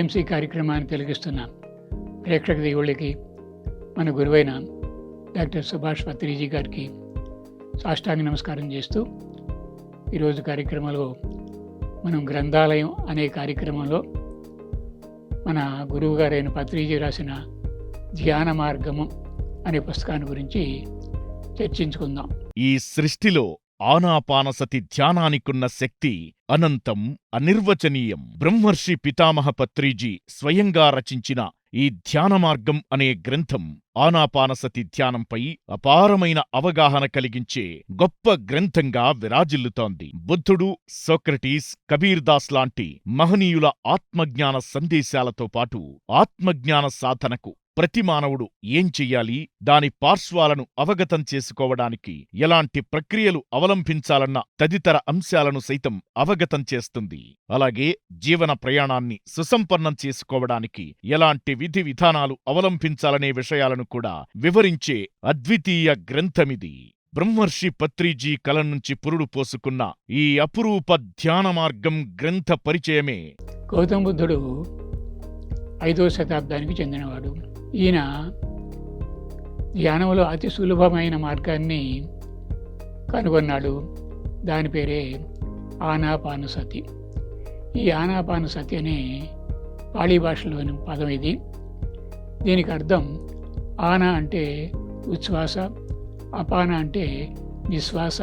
PMC కార్యక్రమాన్ని తిలగిస్తున్న ప్రేక్షక దేవుళ్ళకి మన గురువైన డాక్టర్ సుభాష్ పత్రిజీ గారికి సాష్టాంగ నమస్కారం చేస్తూ ఈరోజు కార్యక్రమంలో మనం గ్రంథాలయం అనే కార్యక్రమంలో మన గురువు గారైన పత్రిజీ రాసిన ధ్యాన మార్గము అనే పుస్తకాన్ని గురించి చర్చించుకుందాం. ఈ సృష్టిలో ఆనాపానసతి ధ్యానానికున్న శక్తి అనంతం అనిర్వచనీయం. బ్రహ్మర్షి పితామహ పత్రిజీ స్వయంగా రచించిన ఈ ధ్యాన మార్గం అనే గ్రంథం ఆనాపానసతి ధ్యానంపై అపారమైన అవగాహన కలిగించే గొప్ప గ్రంథంగా విరాజిల్లుతోంది. బుద్ధుడు సోక్రటీస్ కబీర్ దాస్ లాంటి మహనీయుల ఆత్మజ్ఞాన సందేశాలతో పాటు ఆత్మజ్ఞాన సాధనకు ప్రతి మానవుడు ఏం చెయ్యాలి? దాని పార్శ్వాలను అవగతం చేసుకోవడానికి ఎలాంటి ప్రక్రియలు అవలంబించాలన్న తదితర అంశాలను సైతం అవగతం చేస్తుంది. అలాగే జీవన ప్రయాణాన్ని సుసంపన్నం చేసుకోవడానికి ఎలాంటి విధి విధానాలు అవలంబించాలనే విషయాలను కూడా వివరించే అద్వితీయ గ్రంథమిది. బ్రహ్మర్షి పత్రిజీ కలం నుంచి పురుడు పోసుకున్న ఈ అపురూప ధ్యాన మార్గం గ్రంథ పరిచయమే. గౌతమ బుద్ధుడు ఐదవ శతాబ్దానికి చెందినవాడు. ఈయన ధ్యానంలో అతి సులభమైన మార్గాన్ని కనుగొన్నాడు. దాని పేరే ఆనాపానుసతి. ఈ ఆనాపానుసతి అనే పాళీ భాషలోని పదం ఇది. దీనికి అర్థం ఆనా అంటే ఉచ్ఛ్వాస అపాన అంటే నిశ్వాస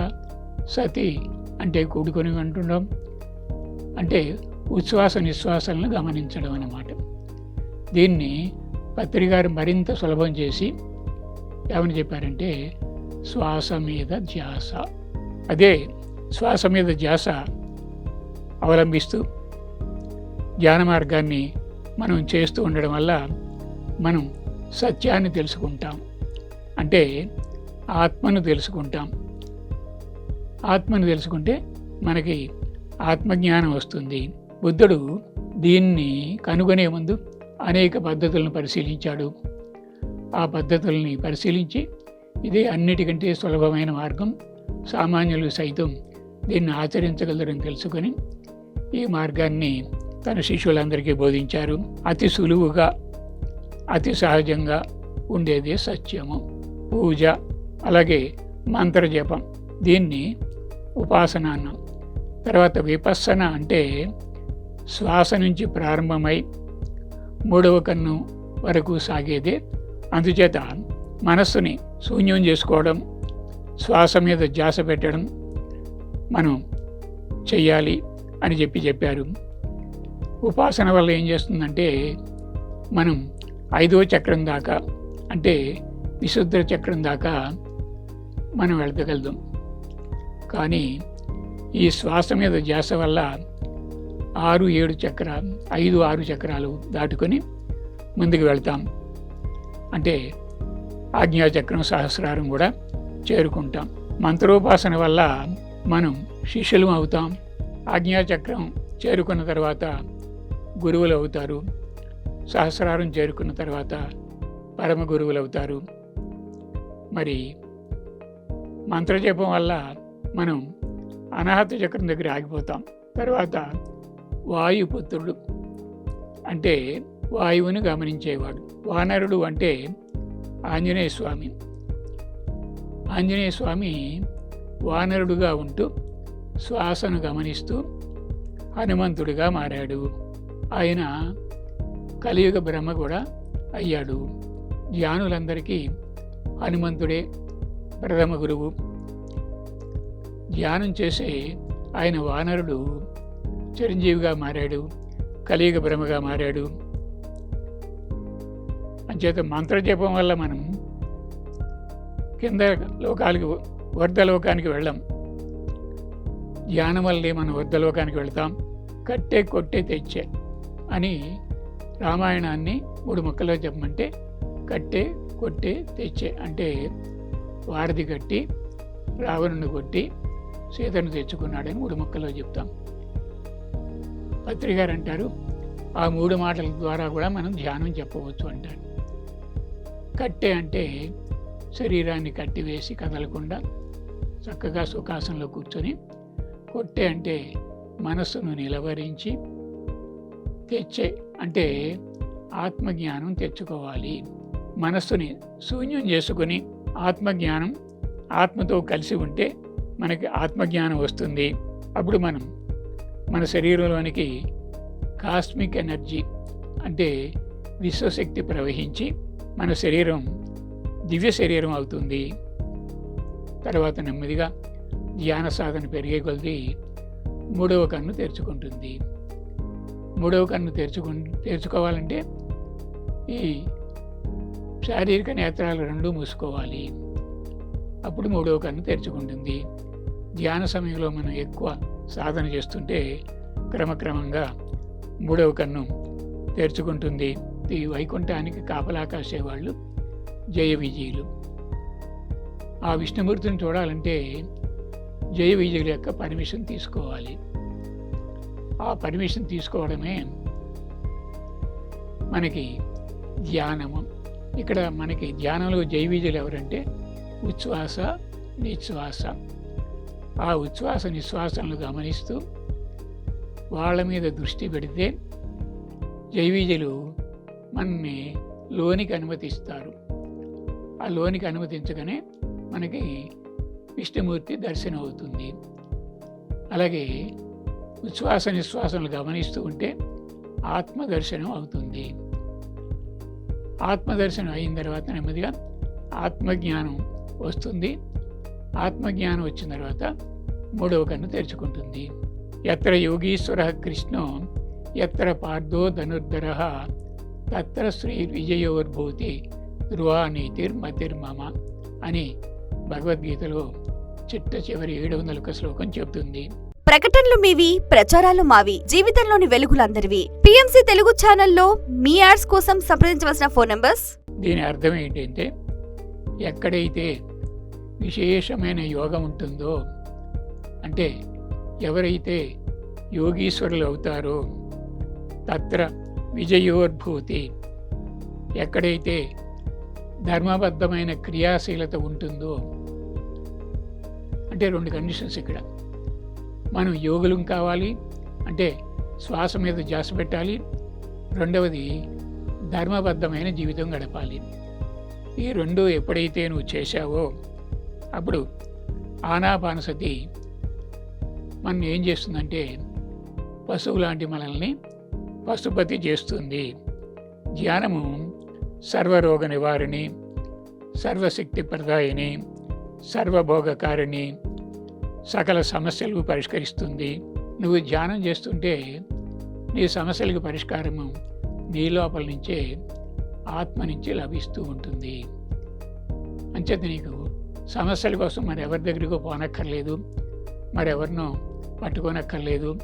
సతి అంటే కూడుకొని అంటుండడం అంటే ఉచ్ఛ్వాస నిశ్వాసాలను గమనించడం అన్నమాట. దీన్ని పత్రికారు మరింత సులభం చేసి ఏమని చెప్పారంటే శ్వాస మీద ధ్యాస. అదే శ్వాస మీద ధ్యాస అవలంబిస్తూ ధ్యాన మార్గాన్ని మనం చేస్తూ ఉండడం వల్ల మనం సత్యాన్ని తెలుసుకుంటాం. అంటే ఆత్మను తెలుసుకుంటాం. ఆత్మను తెలుసుకుంటే మనకి ఆత్మజ్ఞానం వస్తుంది. బుద్ధుడు దీన్ని కనుగొనే ముందు అనేక పద్ధతులను పరిశీలించాడు. ఆ పద్ధతుల్ని పరిశీలించి ఇదే అన్నిటికంటే సులభమైన మార్గం సామాన్యులు సైతం దీన్ని ఆచరించగలరని తెలుసుకొని ఈ మార్గాన్ని తన శిష్యులందరికీ బోధించారు. అతి సులువుగా అతి సహజంగా ఉండేది సత్యము. పూజ అలాగే మంత్రజపం దీన్ని ఉపాసన అన్నాం తర్వాత విపస్సన అంటే శ్వాస నుంచి ప్రారంభమై మూడవ కన్ను వరకు సాగేదే. అందుచేత మనస్సుని శూన్యం చేసుకోవడం శ్వాస మీద ధ్యాస పెట్టడం మనం చెయ్యాలి అని చెప్పి చెప్పారు. ఉపాసన వల్ల ఏం చేస్తుందంటే మనం ఐదో చక్రం దాకా అంటే విశుద్ధ చక్రం దాకా మనం వెళ్ళగలుగుతాం. కానీ ఈ శ్వాస మీద ధ్యాస వల్ల ఆరు ఏడు చక్ర ఐదు ఆరు చక్రాలు దాటుకొని ముందుకు వెళ్తాం. అంటే ఆజ్ఞాచక్రం సహస్రారం కూడా చేరుకుంటాం. మంత్రోపాసన వల్ల మనం శిష్యులు అవుతాం. ఆజ్ఞాచక్రం చేరుకున్న తర్వాత గురువులు అవుతారు. సహస్రారం చేరుకున్న తర్వాత పరమ గురువులు అవుతారు. మరి మంత్రజపం వల్ల మనం అనాహత చక్రం దగ్గర ఆగిపోతాం. తర్వాత వాయుపుత్రుడు. అంటే వాయువుని గమనించేవాడు. వానరుడు అంటే ఆంజనేయ స్వామి. ఆంజనేయ స్వామి వానరుడుగా ఉంటూ శ్వాసను గమనిస్తూ హనుమంతుడిగా మారాడు. ఆయన కలియుగ బ్రహ్మ కూడా అయ్యాడు. ధ్యానులందరికీ హనుమంతుడే ప్రథమ గురువు. ధ్యానం చేసే ఆయన వానరుడు చిరంజీవిగా మారాడు కలియుగ బ్రహ్మగా మారాడు. అంచేత మంత్రజపం వల్ల మనం కింద లోకాలకి వర్ధలోకానికి వెళ్ళాం. ధ్యానం వల్లే మనం వర్ధలోకానికి వెళ్తాం. కట్టే కొట్టే తెచ్చే అని రామాయణాన్ని మూడు మొక్కల్లో చెప్పమంటే కట్టే కొట్టే తెచ్చే అంటే వారధి కట్టి రావణుని కొట్టి సీతను తెచ్చుకున్నాడని మూడు మొక్కల్లో చెప్తాం. పత్రికారు అంటారు ఆ మూడు మాటల ద్వారా కూడా మనం ధ్యానం చెప్పవచ్చు అంటారు. కట్టె అంటే శరీరాన్ని కట్టివేసి కదలకుండా చక్కగా సుఖాసనంలో కూర్చొని కొట్టే అంటే మనస్సును నిలవరించి తెచ్చే అంటే ఆత్మజ్ఞానం తెచ్చుకోవాలి. మనస్సుని శూన్యం చేసుకుని ఆత్మజ్ఞానం ఆత్మతో కలిసి ఉంటే మనకి ఆత్మజ్ఞానం వస్తుంది. అప్పుడు మనం మన శరీరంలోనికి కాస్మిక్ ఎనర్జీ అంటే విశ్వశక్తి ప్రవహించి మన శరీరం దివ్య శరీరం అవుతుంది. తర్వాత నెమ్మదిగా ధ్యాన సాధన పెరిగే కొద్దీ మూడవ కన్ను తెరుచుకుంటుంది. మూడవ కన్ను తెరుచుకు తెరుచుకోవాలంటే ఈ శారీరక నేత్రాలు రెండు మూసుకోవాలి. అప్పుడు మూడవ కన్ను తెరుచుకుంటుంది. ధ్యాన సమయంలో మనం ఎక్కువ సాధన చేస్తుంటే క్రమక్రమంగా మూడవ కన్ను తెరుచుకుంటుంది. ఈ వైకుంఠానికి కాపలా కాసేవాళ్ళు జయ విజయులు. ఆ విష్ణుమూర్తిని చూడాలంటే జయ విజయుల యొక్క పర్మిషన్ తీసుకోవాలి. ఆ పర్మిషన్ తీసుకోవడమే మనకి ధ్యానము. ఇక్కడ మనకి ధ్యానంలో జయ విజయులు ఎవరంటే ఉచ్ఛ్వాస నిశ్వాస. ఆ ఉచ్ఛ్వాస నిశ్వాసలను గమనిస్తూ వాళ్ళ మీద దృష్టి పెడితే జైవీజులు మనని లోనికి అనుమతిస్తారు. ఆ లోనికి అనుమతించగానే మనకి విష్ణుమూర్తి దర్శనం అవుతుంది అలాగే ఉచ్ఛ్వాస నిశ్వాసనలు గమనిస్తూ ఉంటే ఆత్మ దర్శనం అవుతుంది. ఆత్మదర్శనం అయిన తర్వాత నెమ్మదిగా ఆత్మజ్ఞానం వస్తుంది. ఆత్మజ్ఞానం వచ్చిన తర్వాత మూడవ కన్ను తెరుచుకుంటుంది. ఎత్ర యోగీశ్వర కృష్ణో ఎత్ర పార్థో ధనుర్ధర తత్ర శ్రీ విజయోర్భూతి ధ్రువా నీతిర్మతిర్మమ అని భగవద్గీతలో చిట్ట చివరి ఏడు వందల ఒక శ్లోకం చెబుతుంది. ప్రకటనలు మీవి ప్రచారాలు మావి జీవితంలోని వెలుగులందరివి. పిఎంసి తెలుగు ఛానల్లో మీ యాడ్స్ కోసం సంప్రదించవలసిన ఫోన్ నంబర్స్? దీని అర్థం ఏంటంటే ఎక్కడైతే విశేషమైన యోగం ఉంటుందో? అంటే ఎవరైతే యోగీశ్వరులు అవుతారో తత్ర విజయోద్భూతి ఎక్కడైతే ధర్మబద్ధమైన క్రియాశీలత ఉంటుందో అంటే రెండు కండిషన్స్ ఇక్కడ. మనం యోగులం కావాలి అంటే శ్వాస మీద జాస పెట్టాలి. రెండవది ధర్మబద్ధమైన జీవితం గడపాలి. ఈ రెండు ఎప్పుడైతే నువ్వు చేశావో అప్పుడు ఆనాపానసతి మనం ఏం చేస్తుందంటే పశువు లాంటి మనల్ని పశుపతి చేస్తుంది. ధ్యానము సర్వరోగ నివారిణి సర్వశక్తి ప్రదాయిని సర్వభోగకారిణి సకల సమస్యలు పరిష్కరిస్తుంది. నువ్వు ధ్యానం చేస్తుంటే నీ సమస్యలకు పరిష్కారము నీ లోపల నుంచే ఆత్మ నుంచి లభిస్తూ ఉంటుంది. అంచేత నీకు సమస్యల కోసం మరి ఎవరి దగ్గరికి పోనక్కర్లేదు. మరెవరినో పట్టుకోనక్కర్లేదు.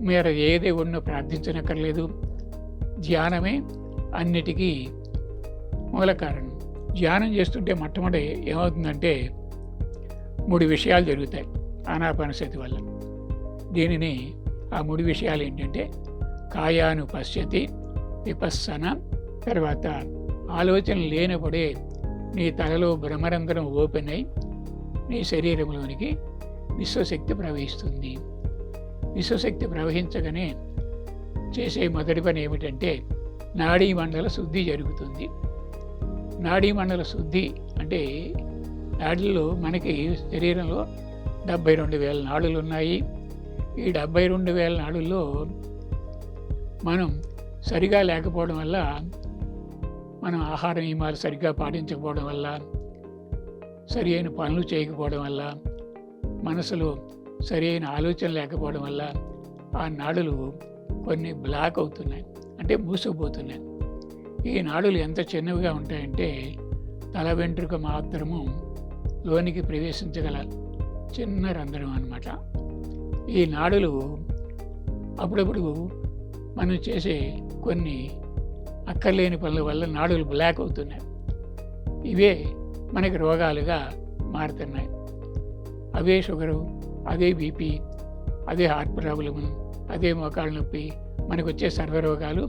మీరు ఏ దేవుడినో ప్రార్థించనక్కర్లేదు. ధ్యానమే అన్నిటికీ మూల కారణం. ధ్యానం చేస్తుంటే మొట్టమొదటి ఏమవుతుందంటే మూడు విషయాలు జరుగుతాయి ఆనాపానశక్తి వల్ల. దీనిని ఆ మూడు విషయాలు ఏంటంటే కాయాను పశ్యతి విపస్సన తర్వాత ఆలోచన లేనప్పుడే నీ తలలో భ్రమరంధ్రం ఓపెన్ అయి నీ శరీరంలోనికి విశ్వశక్తి ప్రవహిస్తుంది. విశ్వశక్తి ప్రవహించగానే చేసే మొదటి పని ఏమిటంటే నాడీ మండల శుద్ధి జరుగుతుంది. నాడీ మండల శుద్ధి అంటే నాడులు మనకి శరీరంలో డెబ్బై రెండు వేల నాడులు ఉన్నాయి. ఈ డెబ్బై రెండు వేల నాడుల్లో మనం సరిగా లేకపోవడం వల్ల మనం ఆహార నియమాలు సరిగ్గా పాటించకపోవడం వల్ల సరి అయిన పనులు చేయకపోవడం వల్ల మనసులో సరి అయిన ఆలోచన లేకపోవడం వల్ల ఆ నాడులు కొన్ని బ్లాక్ అవుతున్నాయి అంటే మూసుకుపోతున్నాయి. ఈ నాడులు ఎంత చిన్నవిగా ఉంటాయంటే తల వెంట్రుక మాత్రము లోనికి ప్రవేశించగల చిన్న రంధ్రం అన్నమాట. ఈ నాడులు అప్పుడప్పుడు మనం చేసే కొన్ని అక్కర్లేని పనుల వల్ల నాడులు బ్లాక్ అవుతున్నాయి. ఇవే మనకి రోగాలుగా మారుతున్నాయి. అవే షుగరు అదే బీపీ అదే హార్ట్ ప్రాబ్లమ్ అదే మోకాళ్ళ నొప్పి మనకు వచ్చే సర్వరోగాలు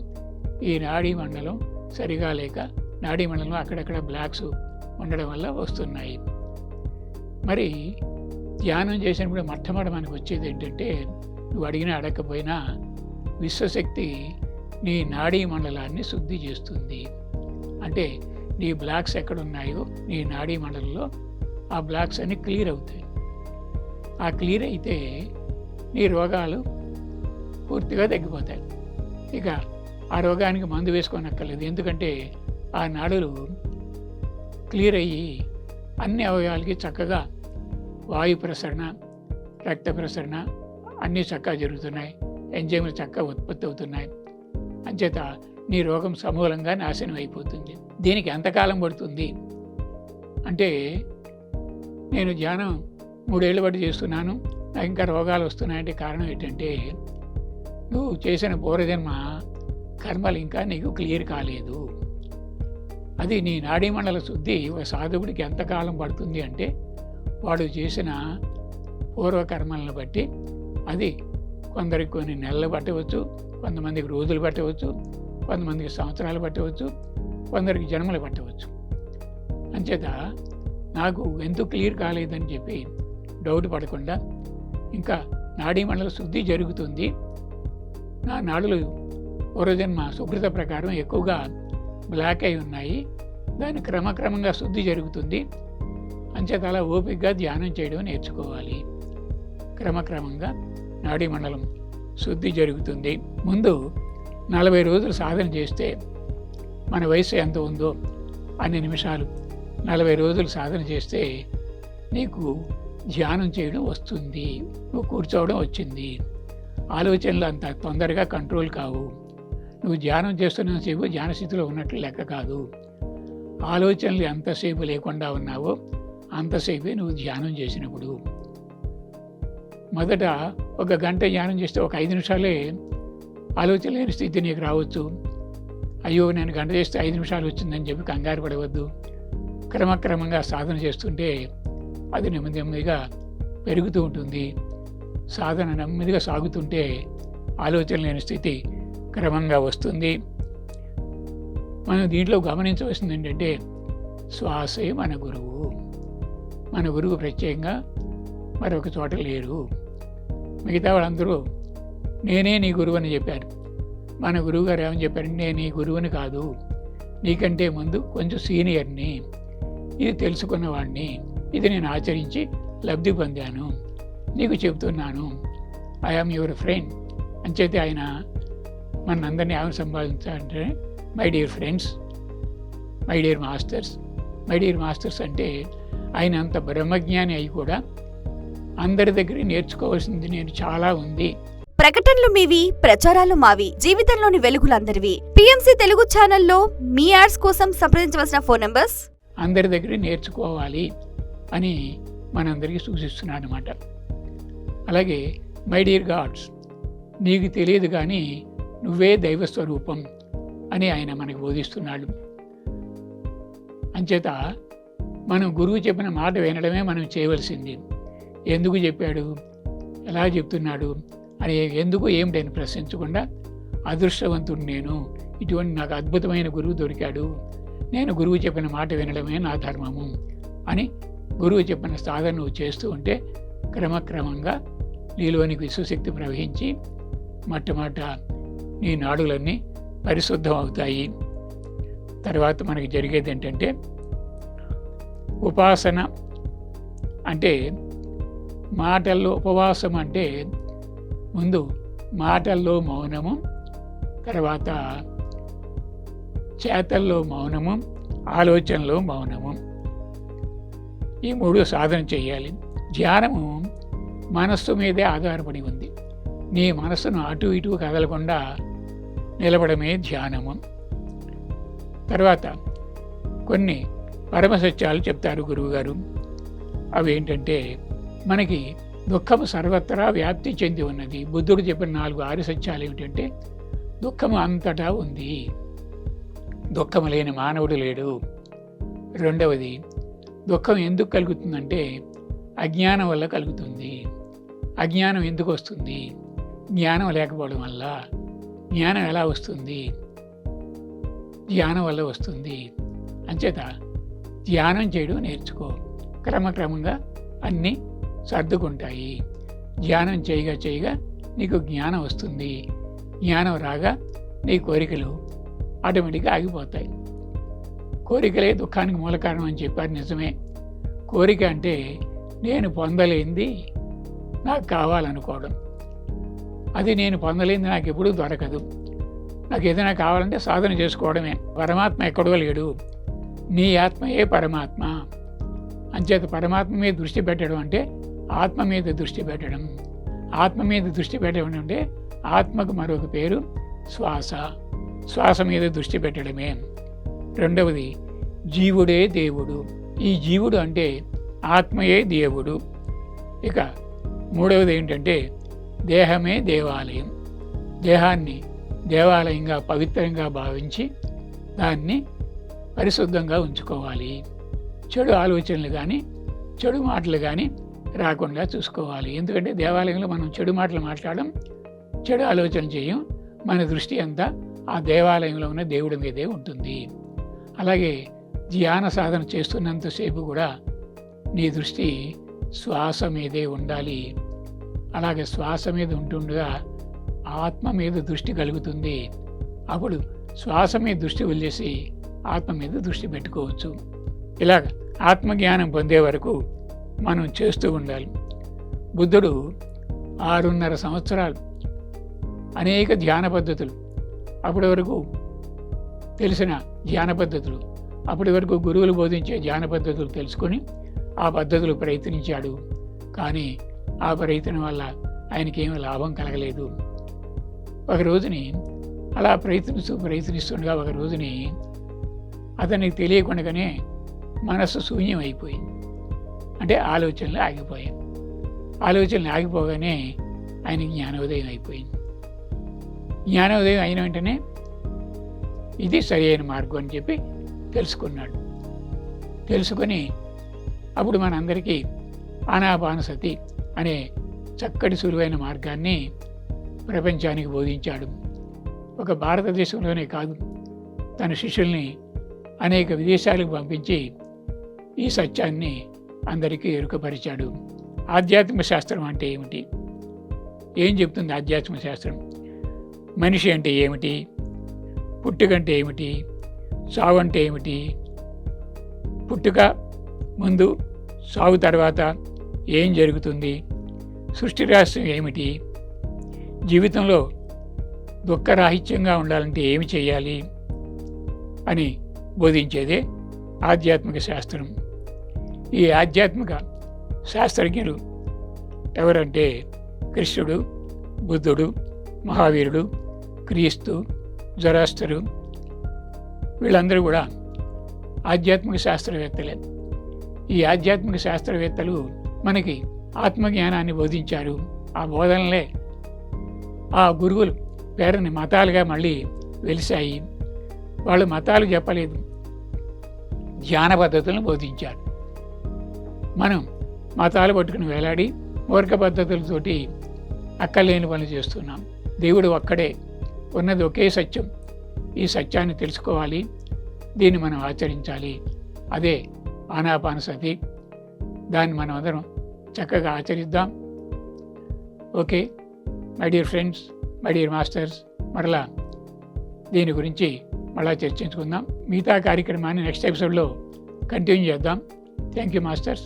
ఈ నాడీ మండలం సరిగా లేక నాడీ మండలం అక్కడక్కడ బ్లాక్స్ ఉండడం వల్ల వస్తున్నాయి. మరి ధ్యానం చేసినప్పుడు మొట్టమొదటి మనకు వచ్చేది ఏంటంటే నువ్వు అడిగినా అడగకపోయినా విశ్వశక్తి నీ నాడీ మండలాన్ని శుద్ధి చేస్తుంది. అంటే నీ బ్లాక్స్ ఎక్కడున్నాయో నీ నాడీ మండలంలో ఆ బ్లాక్స్ అన్ని క్లియర్ అవుతాయి. ఆ క్లియర్ అయితే నీ రోగాలు పూర్తిగా తగ్గిపోతాయి. ఇక ఆ రోగానికి మందు వేసుకోనక్కర్లేదు. ఎందుకంటే ఆ నాడులు క్లియర్ అయ్యి అన్ని అవయవాలకి చక్కగా వాయు ప్రసరణ రక్త ప్రసరణ అన్నీ చక్కగా జరుగుతున్నాయి. ఎంజైములు చక్కగా ఉత్పత్తి అవుతున్నాయి. అంచేత నీ రోగం సమూలంగా నాశనం అయిపోతుంది. దీనికి ఎంతకాలం పడుతుంది? అంటే నేను ధ్యానం మూడేళ్ళు బట్టి చేస్తున్నాను. నాకు ఇంకా రోగాలు వస్తున్నాయంటే కారణం ఏంటంటే నువ్వు చేసిన పూర్వజన్మ కర్మలు ఇంకా నీకు క్లియర్ కాలేదు. అది నీ నాడీమండల శుద్ధి ఒక సాధకుడికి ఎంతకాలం పడుతుంది అంటే వాడు చేసిన పూర్వకర్మలను బట్టి అది కొందరికి కొన్ని నెలలు పట్టవచ్చు. కొంతమందికి రోజులు పట్టవచ్చు కొంతమందికి సంవత్సరాలు పట్టవచ్చు కొందరికి జన్మలు పట్టవచ్చు. అంచేత నాకు ఎందుకు క్లియర్ కాలేదని చెప్పి డౌట్ పడకుండా ఇంకా నాడీమండల శుద్ధి జరుగుతుంది. నా నాడులు పూర్వజన్మ శుభ్రత ప్రకారం ఎక్కువగా బ్లాక్ అయి ఉన్నాయి. దాని క్రమక్రమంగా శుద్ధి జరుగుతుంది. అంచేత అలా ఓపికగా ధ్యానం చేయడం నేర్చుకోవాలి. క్రమక్రమంగా నాడీ మండలం శుద్ధి జరుగుతుంది. ముందు నలభై రోజులు సాధన చేస్తే మన వయసు ఎంత ఉందో అన్ని నిమిషాలు నలభై రోజులు సాధన చేస్తే నీకు ధ్యానం చేయడం వస్తుంది. నువ్వు కూర్చోవడం వచ్చింది. ఆలోచనలు అంత తొందరగా కంట్రోల్ కావు. నువ్వు ధ్యానం చేస్తున్నంతసేపు ధ్యానస్థితిలో ఉన్నట్లు లెక్క కాదు. ఆలోచనలు ఎంతసేపు లేకుండా ఉన్నావో అంతసేపే నువ్వు ధ్యానం చేసినప్పుడు. మొదట ఒక గంట ధ్యానం చేస్తే ఒక ఐదు నిమిషాలే ఆలోచన లేని స్థితి నీకు రావచ్చు. అయ్యో నేను గంట చేస్తే ఐదు నిమిషాలు వచ్చిందని చెప్పి కంగారు పడవద్దు. క్రమక్రమంగా సాధన చేస్తుంటే అది నెమ్మది నెమ్మదిగా పెరుగుతూ ఉంటుంది. సాధన నెమ్మదిగా సాగుతుంటే ఆలోచన లేని స్థితి క్రమంగా వస్తుంది. మనం దీంట్లో గమనించవలసింది ఏంటంటే శ్వాసే మన గురువు. మన గురువు ప్రత్యేకంగా మరొక చోట లేరు. మిగతా వాళ్ళందరూ నేనే నీ గురువు అని చెప్పారు. మన గురువు గారు ఏమని చెప్పారు? నేను నీ గురువుని కాదు. నీకంటే ముందు కొంచెం సీనియర్ని ఇది తెలుసుకున్నవాడిని ఇది నేను ఆచరించి లబ్ధి పొందాను. నీకు చెబుతున్నాను ఐఆమ్ యువర్ ఫ్రెండ్ అంచేతే ఆయన మనందరినీ ఏమని సంపాదించాలంటే my dear friends my dear masters my dear masters అంటే ఆయన అంత బ్రహ్మజ్ఞాని అయి కూడా అందరి దగ్గర నేర్చుకోవాల్సింది నేను చాలా ఉంది. ప్రకటనలు మీవి ప్రచారాలు మావి జీవితంలోని వెలుగులందరివి. పిఎంసి తెలుగు ఛానల్లో మీ యాడ్స్ కోసం సంప్రదించవలసిన ఫోన్ నంబర్స్? అందరి దగ్గర నేర్చుకోవాలి అని మనందరికీ సూచిస్తున్నాడు అనమాట అలాగే మై డియర్ గాడ్స్ నీకు తెలియదు కానీ నువ్వే దైవ స్వరూపం అని ఆయన మనకు బోధిస్తున్నాడు. అంచేత మనం గురువు చెప్పిన మాట వినడమే మనం చేయవలసింది. ఎందుకు చెప్పాడు? ఎలా చెప్తున్నాడు? అని ఎందుకు ఏమిటని ప్రశ్నించకుండా అదృష్టవంతుడు నేను? ఇటువంటి నాకు అద్భుతమైన గురువు దొరికాడు. నేను గురువు చెప్పిన మాట వినడమే నా ధర్మము అని గురువు చెప్పిన సాధన నువ్వు చేస్తూ ఉంటే క్రమక్రమంగా నీలోనికి విశ్వశక్తి ప్రవహించి మొట్టమొదట నీ నాడులన్నీ పరిశుద్ధం అవుతాయి తర్వాత మనకి జరిగేది ఏంటంటే ఉపాసన అంటే మాటల్లో ఉపవాసం అంటే ముందు మాటల్లో మౌనము తర్వాత చేతల్లో మౌనము ఆలోచనలో మౌనము. ఈ మూడు సాధన చేయాలి. ధ్యానము మనస్సు మీదే ఆధారపడి ఉంది. నీ మనస్సును అటు ఇటు కదలకుండా నిలబడమే ధ్యానము. తర్వాత కొన్ని పరమసత్యాలు చెప్తారు గురువుగారు. అవి ఏంటంటే మనకి దుఃఖము సర్వత్రా వ్యాప్తి చెంది ఉన్నది. బుద్ధుడు చెప్పిన నాలుగు ఆరు సత్యాలు ఏమిటంటే దుఃఖము అంతటా ఉంది. దుఃఖము లేని మానవుడు లేడు. రెండవది దుఃఖం ఎందుకు కలుగుతుందంటే అజ్ఞానం వల్ల కలుగుతుంది. అజ్ఞానం ఎందుకు వస్తుంది? జ్ఞానం లేకపోవడం వల్ల. జ్ఞానం ఎలా వస్తుంది? ధ్యానం వల్ల వస్తుంది. అంచేత ధ్యానం చేయడం నేర్చుకో. క్రమక్రమంగా అన్నీ సర్దుకుంటాయి. ధ్యానం చేయగా చేయగా నీకు జ్ఞానం వస్తుంది. జ్ఞానం రాగా నీ కోరికలు ఆటోమేటిక్గా ఆగిపోతాయి. కోరికలే దుఃఖానికి మూల కారణం అని చెప్పారు నిజమే. కోరిక అంటే నేను పొందలేంది నాకు కావాలనుకోవడం. అది నేను పొందలేంది నాకు ఎప్పుడూ దొరకదు. నాకు ఏదైనా కావాలంటే సాధన చేసుకోవడమే. పరమాత్మ ఎక్కడో లేడు. నీ ఆత్మయే పరమాత్మ. అంచేత పరమాత్మ మీద దృష్టి పెట్టడం అంటే ఆత్మ మీద దృష్టి పెట్టడం. ఆత్మ మీద దృష్టి పెట్టడం అంటే ఆత్మకు మరొక పేరు శ్వాస. శ్వాస మీద దృష్టి పెట్టడమే. రెండవది జీవుడే దేవుడు. ఈ జీవుడు అంటే ఆత్మయే దేవుడు. ఇక మూడవది ఏంటంటే దేహమే దేవాలయం. దేహాన్ని దేవాలయంగా పవిత్రంగా భావించి దాన్ని పరిశుద్ధంగా ఉంచుకోవాలి. చెడు ఆలోచనలు కానీ చెడు మాటలు కానీ రాకుండా చూసుకోవాలి. ఎందుకంటే దేవాలయంలో మనం చెడు మాటలు మాట్లాడడం చెడు ఆలోచన చేయం మన దృష్టి అంతా ఆ దేవాలయంలో ఉన్న దేవుడి మీదే ఉంటుంది. అలాగే ధ్యాన సాధన చేస్తున్నంతసేపు కూడా నీ దృష్టి శ్వాస మీదే ఉండాలి. అలాగే శ్వాస మీద ఉంటుండగా ఆత్మ మీద దృష్టి కలుగుతుంది. అప్పుడు శ్వాస మీద దృష్టి వదిలేసి ఆత్మ మీద దృష్టి పెట్టుకోవచ్చు. ఇలాగ ఆత్మజ్ఞానం పొందే వరకు మనం చేస్తూ ఉండాలి. బుద్ధుడు ఆరున్నర సంవత్సరాలు అనేక ధ్యాన పద్ధతులు అప్పటి వరకు తెలిసిన ధ్యాన పద్ధతులు అప్పటి వరకు గురువులు బోధించే ధ్యాన పద్ధతులు తెలుసుకొని ఆ పద్ధతులు ప్రయత్నించాడు. కానీ ఆ ప్రయత్నం వల్ల ఆయనకి లాభం కలగలేదు. ఒక రోజుని అలా ప్రయత్నిస్తూ ప్రయత్నిస్తుండగా ఒక రోజుని అతనికి తెలియకుండానే మనస్సు శూన్యం అయిపోయింది అంటే ఆలోచనలు ఆగిపోయాయి. ఆలోచనలు ఆగిపోగానే ఆయన జ్ఞానోదయం అయిపోయింది. జ్ఞానోదయం అయిన వెంటనే ఇది సరైన మార్గం అని చెప్పి తెలుసుకున్నాడు. తెలుసుకొని అప్పుడు మనందరికీ ఆనాపానసతి అనే చక్కటి సులువైన మార్గాన్ని ప్రపంచానికి బోధించాడు. ఒక భారతదేశంలోనే కాదు తన శిష్యుల్ని అనేక విదేశాలకు పంపించి ఈ సత్యాన్ని అందరికీ ఎరుకపరిచాడు. ఆధ్యాత్మిక శాస్త్రం అంటే ఏమిటి? ఏం చెప్తుంది ఆధ్యాత్మిక శాస్త్రం? మనిషి అంటే ఏమిటి? పుట్టుకంటే ఏమిటి? సావు అంటే ఏమిటి? పుట్టుక ముందు సాగు తర్వాత ఏం జరుగుతుంది? సృష్టి రహస్యం ఏమిటి? జీవితంలో దుఃఖరాహిత్యంగా ఉండాలంటే ఏమి చేయాలి? అని బోధించేదే ఆధ్యాత్మిక శాస్త్రం. ఈ ఆధ్యాత్మిక శాస్త్రజ్ఞులు ఎవరంటే కృష్ణుడు బుద్ధుడు మహావీరుడు క్రీస్తు జరాస్తరు. వీళ్ళందరూ కూడా ఆధ్యాత్మిక శాస్త్రవేత్తలే. ఈ ఆధ్యాత్మిక శాస్త్రవేత్తలు మనకి ఆత్మజ్ఞానాన్ని బోధించారు. ఆ బోధనలే ఆ గురువులు పేరుని మతాలుగా మళ్ళీ వెలిశాయి. వాళ్ళు మతాలు చెప్పలేదు. ధ్యాన పద్ధతులను బోధించారు. మనం మతాలు పట్టుకుని వేలాడి మూర్ఖ పద్ధతులతోటి అక్కలేని పనులు చేస్తున్నాం. దేవుడు ఒక్కడే. ఉన్నది ఒకే సత్యం. ఈ సత్యాన్ని తెలుసుకోవాలి. దీన్ని మనం ఆచరించాలి. అదే ఆనాపానసతి దాన్ని మనం అందరం చక్కగా ఆచరిద్దాం. Okay. My dear friends my dear masters మరలా దీని గురించి మళ్ళా చర్చించుకుందాం. మిగతా కార్యక్రమాన్ని నెక్స్ట్ ఎపిసోడ్లో కంటిన్యూ చేద్దాం. Thank you masters.